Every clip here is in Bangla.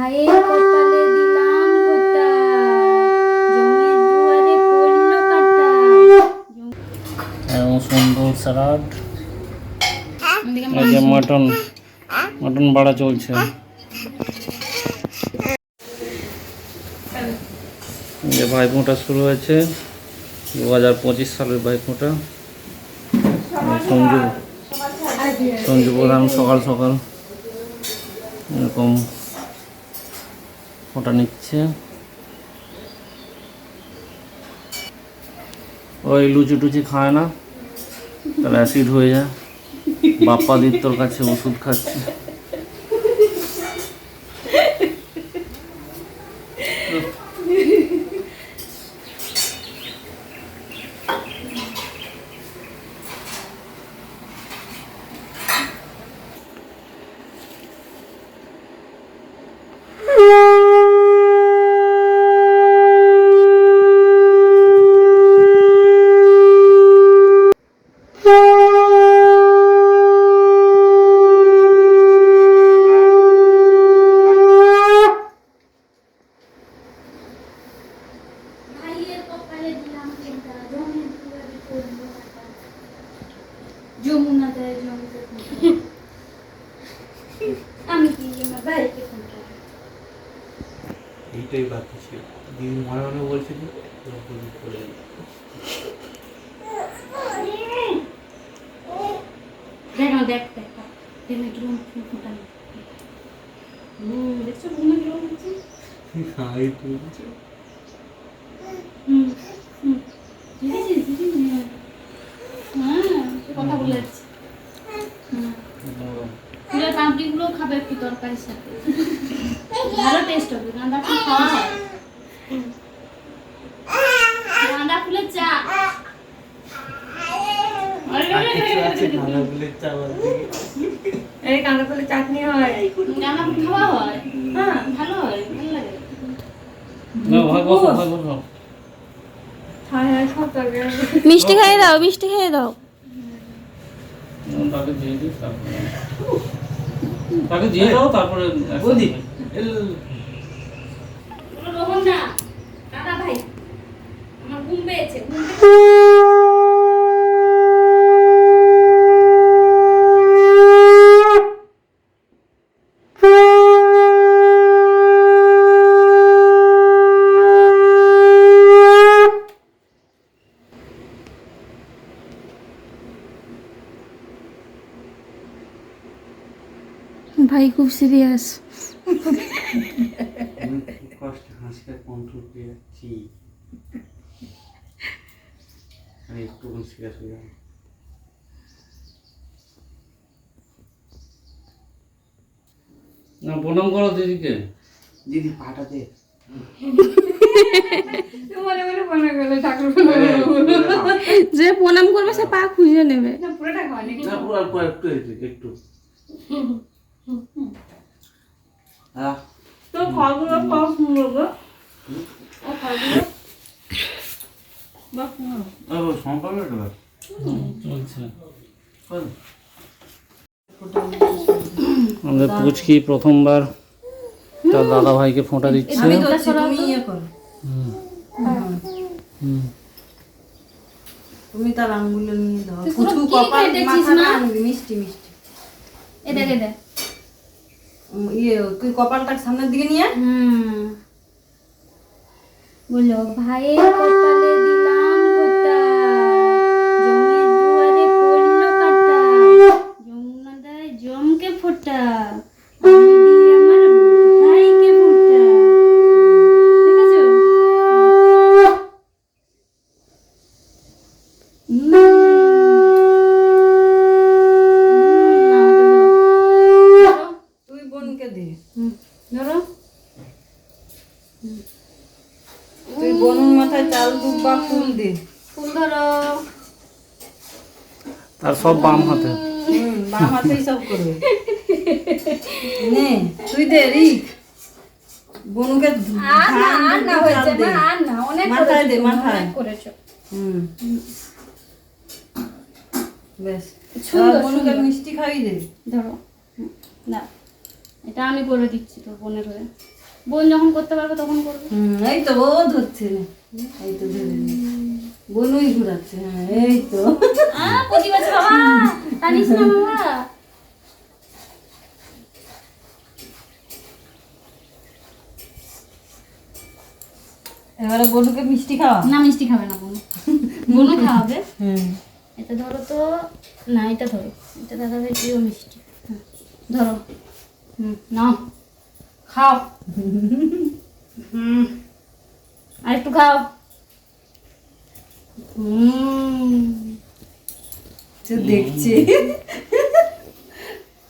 ভাইয়ের কপালে দিলাম এবং সুন্দর স্যালাড। এই মাটন। মাটন বাড়া চলছে। যে ভাইফোঁটা শুরু হয়েছে। দু হাজার পঁচিশ সালের ভাইফোঁটা। সঞ্জু। সঞ্জু প্রধান সকাল সকাল। এরকম ফোঁটা নিচ্ছে। ওই লুচি টুচি খায় না, তাহলে অ্যাসিড হয়ে যায়। বাপ্পা দিত্তর কাছে ওষুধ খাচ্ছে ভাইয়ের কপালে দিলাম ফোঁটা জমির দুয়ারে পড়ল কাটা যমুনা দেয় জমতে ফোঁটা আমি কি আমার ভাইকে ফোঁটা এইটাই বাকি ছিল দিদি মনে মনে বলছিল পুরোপুরি দেখ না দেখ দেখ। দেখ না কিরম ফুল ফোঁটা হুম দেখছ ঘুমে কিরম হচ্ছে? হ্যাঁ, তুলছে। হুম হুম। দিদি দিদি হ্যাঁ কথা বলে যাচ্ছে। হুম। ফুলের পাপড়িগুলো খাবে একটু তরকারির সাথে। ভালো টেস্ট হবে গাঁদা ফুল খাওয়া হয় গাঁদা ফুলের চা দিয়ে? এই কাঁদা ফুলের চাটনি হয়। গাঁদা ফুল খাওয়া হয়? ভালো ভালো লাগে। মিষ্টি খাইয়ে দাও মিষ্টি খাইয়ে দাও। তাকে দিয়ে দাও তারপরে বৌদি এল রোহন না দাদা ভাই আমার ঘুম পেয়েছে ঘুম ভাই খুব সিরিয়াস কষ্টে হাসিটা কন্ট্রোল করে যাচ্ছি। আমি একটু সিরিয়াস হয়ে যাব না প্রণাম করো দিদিকে। দিদি পাটা দে। ঠাকুর যে প্রণাম করবে সে পা খুঁজে নেবে। একটু তো ফলগুলো সব সুন্দর গো ও ফলগুলো বাহ সুন্দর ও সম্পর্ক এটা চলছে বল। আমাদের পুচকি প্রথমবার তার দাদা ভাইকে ফোঁটা দিচ্ছে। হুম। হুম। তুমি তার আঙ্গুলে নিয়ে দাও কুচু কপাল আনবি মিষ্টি মিষ্টি। ইয়ে তুই কপালটা সামনের দিকে নিয়ে। হুম। বলো ভাইয়ের কপালে দিলাম ফোঁটা জমির দুয়ারে পড়ল কাটা যমুনা দেয় জমকে ফোঁটা আমি দিই আমার ভাইকে ফোঁটা ঠিক আছে হুম। হুম, তুই বোনকে দে ধরো তুই বোনের মাথায় চাল দুব্বা ফুল দে ফুল ধরো তার সব বাম হাতে। বাম হাতেই সব করবে। নে তুই দে রিক। বনুকে আর না আর না হয়েছে না আর না অনেক মাথায় দে মাথায়। করেছ। হুম। বেশ বনুকে মিষ্টি খাইয়ে দে। ধরো। না এটা আমি করে দিচ্ছি তোর বোনের হয়ে। বোন যখন করতে পারবে তখন করবে। হুম, এই তো ও ধরছে। না এই তো ধরে নি। বনুই ঘুরাচ্ছে হ্যাঁ এই তো। আহ প্রতিভা আছে বাবা টানিস না বাবা? এবারে বনুকে মিষ্টি খাওয়া? না মিষ্টি খাবে না বোন। বোনও খাওয়াবে। হুম এটা ধরো তো না এটা ধরো। এটা দাদাদের প্রিয় মিষ্টি। হ্যাঁ, ধরো। হুম নাও। খাও। হুম। আর একটু খাও। হুম সে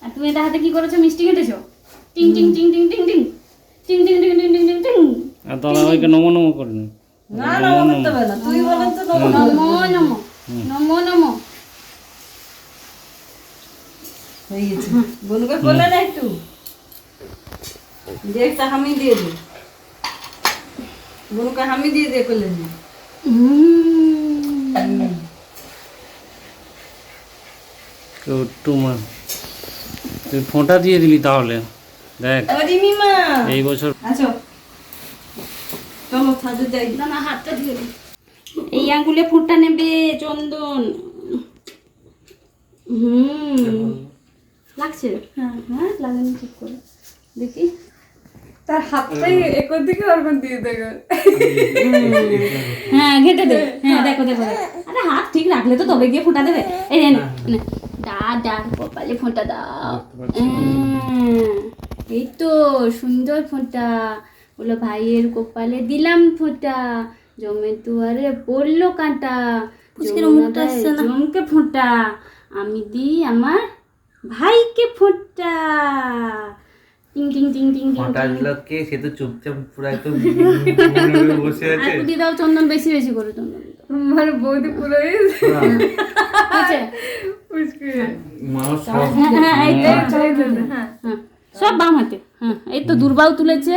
আর তুমি এটা হাতে কি করেছ? মিষ্টি কেটেছো টিং টিং টিং টিং টিং টিং। টিং টিং টিং টিং টিং টিং টিং। আর দাদা ভাইকে নমো নমো করে নি। না না ও করতে পারে না। তুই বলেন তো নমো নমো নমো নমো। নমো হয়ে গেছে। বনুকে করলে না একটু। একটা হামি দিয়ে দে বোন का हम ही दिए देखो ले তো টুমা তুই ফোঁটা দিয়ে দিলি তাহলে দেখ। এই বছর আচ্ছা। এই আঙুলে ফুটটা নেবে চন্দন। হম। লাগছে? হ্যাঁ হ্যাঁ লাগানি ঠিক করে। দেখি। তার হাতটাই একর দিকে ওরকম দিয়ে দেবে হ্যাঁ ঘেটে দে। হ্যাঁ। দেখো দেখো দেখো। আরে হাত ঠিক রাখলে তো তবে গিয়ে ফোঁটা দেবে। এই নে, নে নে। দা দা কপালে ফোঁটা দাও। হ্যাঁ, এই তো সুন্দর ফোঁটা। বলো ভাইয়ের কপালে দিলাম ফোঁটা। জমে দুয়ারে পড়ল কাঁটা। জমকে ফোঁটা। আমি দিই আমার ভাইকে ফোঁটা। টিং টিং সে তো চুপচাপ পুরো একদম বসে আছে। একটু দাও চন্দন বেশি বেশি করে চন্দন। আমার বৌদি পুরো সব এই তো, বাম হাতে। হ্যাঁ এই তো দুর্বাও তুলেছে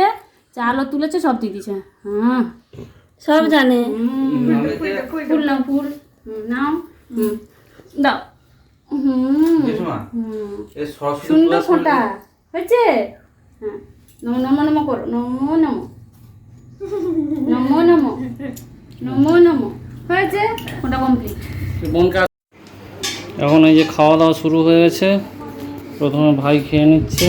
চালও তুলেছে সব দিয়ে দিছে হ্যাঁ। সব জানে। ফুল নাও ফুল। নাও। হুম, দাও। হুম। হুম। সুন্দর ফোঁটা। হয়েছে? হ্যাঁ। নমো নমো নমো করো। নমো নমো। নমো নমো। নমো নমো। হয়েছে? ফোঁটা কমপ্লিট এখন এই যে খাওয়া দাওয়া শুরু হয়ে গেছে। প্রথমে ভাই খেয়ে নিচ্ছে।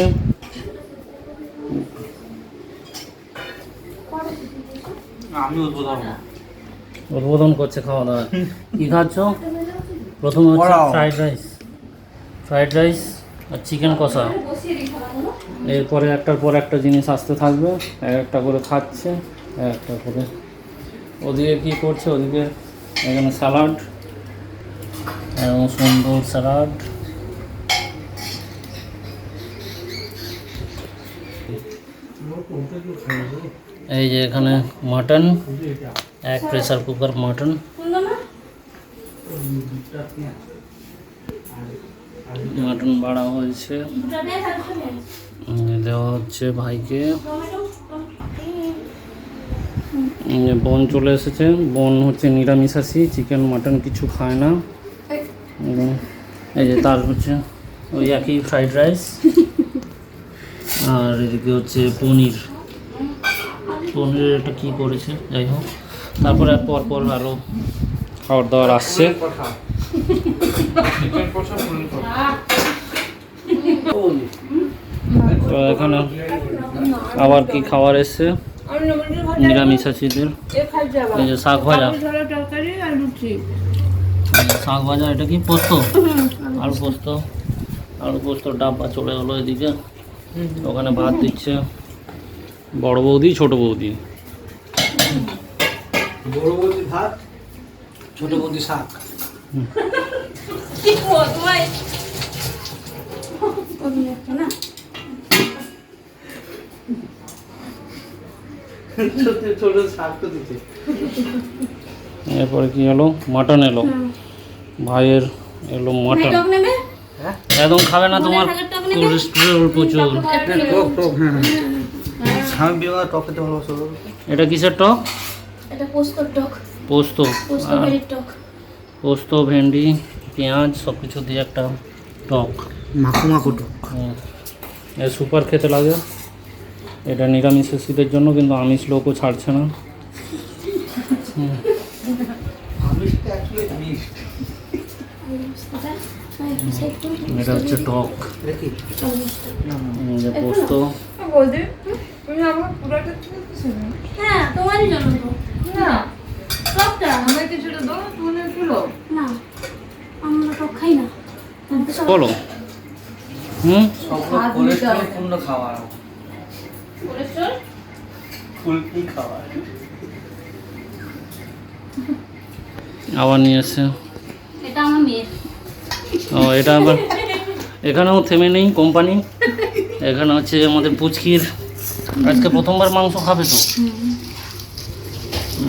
আমি উদ্বোধন। উদ্বোধন করছে খাওয়া দাওয়া। কি খাচ্ছ? প্রথমে হচ্ছে। ফ্রাইড রাইস ফ্রাইড রাইস আর চিকেন কষা। এরপরে একটার পর একটা জিনিস আসতে থাকবে এক একটা করে খাচ্ছে এক একটা করে। ওদিকে কি করছে? ওদিকে এখানে স্যালাড, এবং সুন্দর স্যালাড। এই যে এখানে মাটন, এক প্রেসার কুকার মাটন। মাটন বাড়া হয়েছে। দেওয়া হচ্ছে ভাইকে। বোন চলে এসেছে। বোন হচ্ছে নিরামিষাশী চিকেন মাটন কিছু খায় না। এই যে তার হচ্ছে ওই একই ফ্রাইড রাইস। আর এদিকে হচ্ছে পনির। পনিরের এটা কী করেছে? যাই হোক। তারপরে পর পর আরও খাবার দাবার আসছে। কথা চিকেন কষা পনির কষা তো এখানে আবার কি খাবার এসছে? নিরামিষ নিরামিষাশীদের এই যে শাক ভাজা। যে শাক ভাজা এটা কি পোস্ত? আলু পোস্ত। আলু পোস্ত ডাব্বা চলে গেলো এদিকে। ওখানে ভাত দিচ্ছে বড় বৌদি ছোট বৌদি। বড় বৌদি ভাত ছোট বৌদি শাক। ছোট তো দিচ্ছে এরপরে কি এলো মাটন এলো। ভাইয়ের এলো মাটন একদম খাবে না তোমার? কোলেস্টেরল প্রচুর। হ্যাঁ ভালোবাসো। এটা কিসের টক? এটা পোস্তর টক। পোস্ত। পোস্ত ভেন্ডি পেঁয়াজ সব কিছু দিয়ে একটা টক। মাখো মাখো টক এ সুপার খেতে লাগে। এটা নিরামিষ শীতের জন্য কিন্তু আমিষ লোকও ছাড়ছে না। এটা হচ্ছে টক। যে পোস্ত? হ্যাঁ তোমারই জন্য না সবটা আমার কিছুটা দাও তুমি তুলো না আমরা টক খাই না। আমি তো সব বলো হুম কোলেস্ট্রল ফুলকি আবার নিয়ে এসছে এটা আমার মেয়ের। ও এটা আবার এখানেও থেমে নেই কোম্পানি। এখানে হচ্ছে আমাদের পুচকির আজকে প্রথমবার মাংস খাবে তো।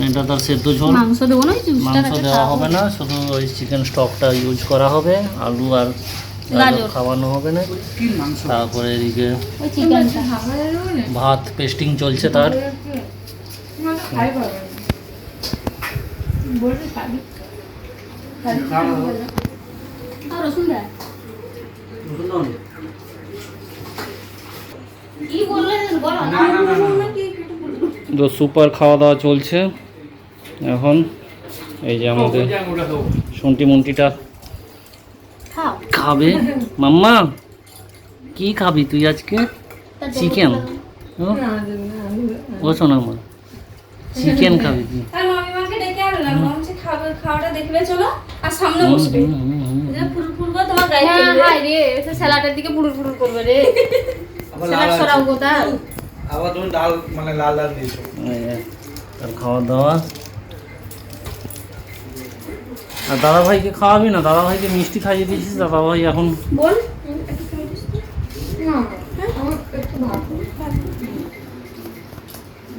এটা তার সেদ্ধ ঝোল। মাংস দেওয়া হবে না শুধু ওই চিকেন স্টকটা ইউজ করা হবে আলু আর। খাওয়ানো হবে না। তারপরে এদিকে ভাত পেস্টিং চলছে তার। খাই পাবে বলবি খাবি আর রসুন দেয় কি বললে বলো না না না না তো সুপার খাওয়া দাওয়া চলছে। এখন এই যে আমাদের শুনটি মুন্টিটা খাও। খাবে? মাম্মা কি খাবি তুই আজকে? চিকেন। ও শোনা মা চিকেন খাবি তুই। আর খাওয়াটা দেখবে চলো সামনে বসবে। করে তোমার গায়ে হ্যাঁ হাই রে এসে স্যালাডের দিকে পুরুর পুরুর করবে রে। স্যালাড সরাও আছে। আবার তুমি ডাল মানে লাল লাল দিয়েছ। তার খাওয়া দাওয়া। আর দাদা ভাইকে খাওয়াবি না? দাদা ভাইকে মিষ্টি খাইয়ে দিয়েছিস দাদা ভাই এখন বল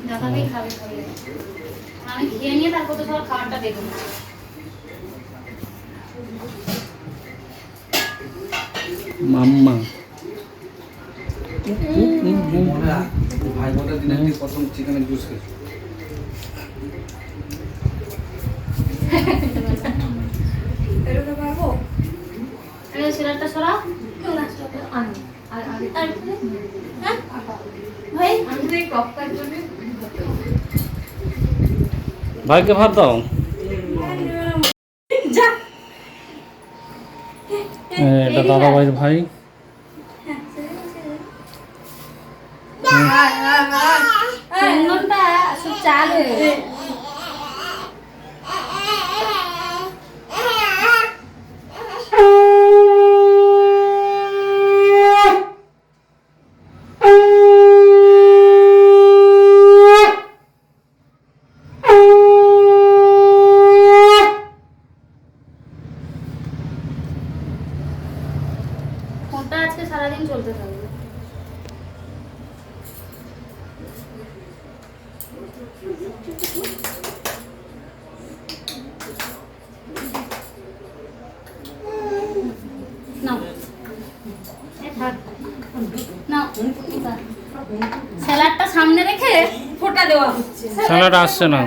দাদাকেই খাবে খাবে। আমি খেয়ে নিয়ে তারপর তো সবার খাবারটা দেখব। মাম্মা। ভাই বোনের দিনে প্রথম চিকেনের জুস খেয়েছো এরকম পারব এই স্যালাডটা সরাও আর আর হ্যাঁ ভাই আমি তো এই কপ্তার জন্য ভাইকে ভাত দাও এটা দাদা ভাইয়ের ভাই চাল ফোনটা আজকে সারাদিন চলতে থাকবে নাও স্যালাডটা সামনে রেখে ফোটা দেওয়া হচ্ছে। স্যালাড আসছে না।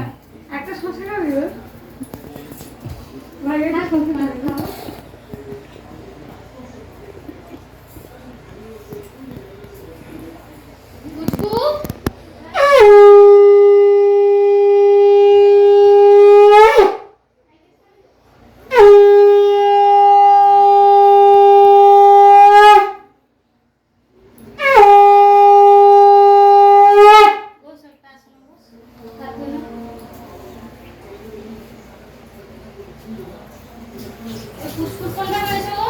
একটা শসা খাবি গো? ভাই একটা শসা খাবি গো? কুচকু বস একটা আসলে বস তারপরে ফুসফুস কোনটা হয়েছে গো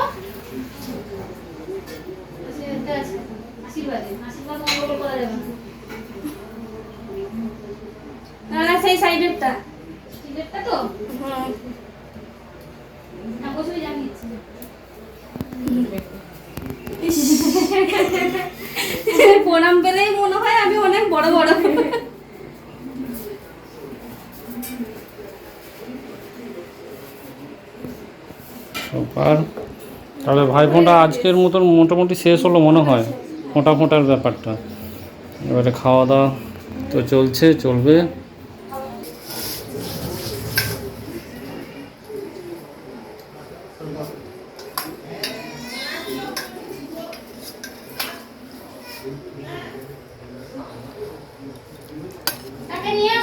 আচ্ছা, এটা আছে। আশীর্বাদে আশীর্বাদ মঙ্গল করা যাবে না। না না সেই সাইডেরটা টিকিটটা তো না বসে জানিয়েছি প্রণাম পেলেই মনে হয় আমি অনেক বড় বড়। তাহলে ভাই ফোনটা আজকের মতন মোটামুটি শেষ হলো মনে হয়, ফোঁটা ব্যাপারটা। এবারে খাওয়া দাওয়া তো চলছে, চলবে। টাকা নিয়ে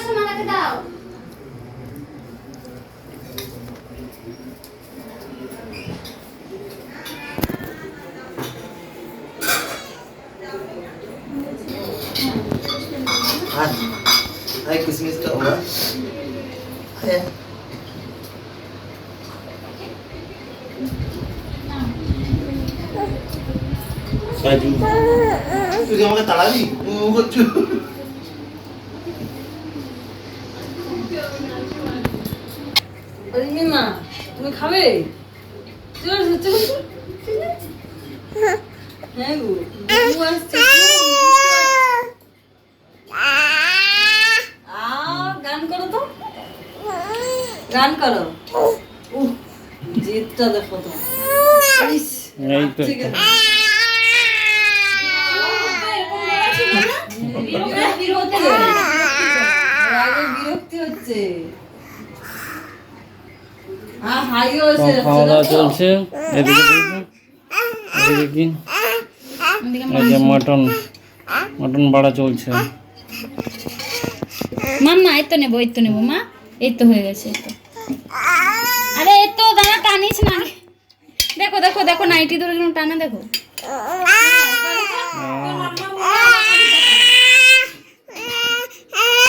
মা তুমি খাবে? হ্যাঁ গো গান করো তো। গান করো। জিতটা দেখো তো। এই তো। হচ্ছে? আহ হাইও তো খাওয়া দাওয়া চলছে? এদিকে এদিকে কি এই যে মটন মটন বাড়া চলছে। মাম্মা এই তো নেব এই তো নেব মা। এই তো হয়ে গেছে এই তো। আরে এই তো দাঁড়া টানিস না। দেখো দেখো দেখো নাইটি ধরে টানে দেখো। আহ,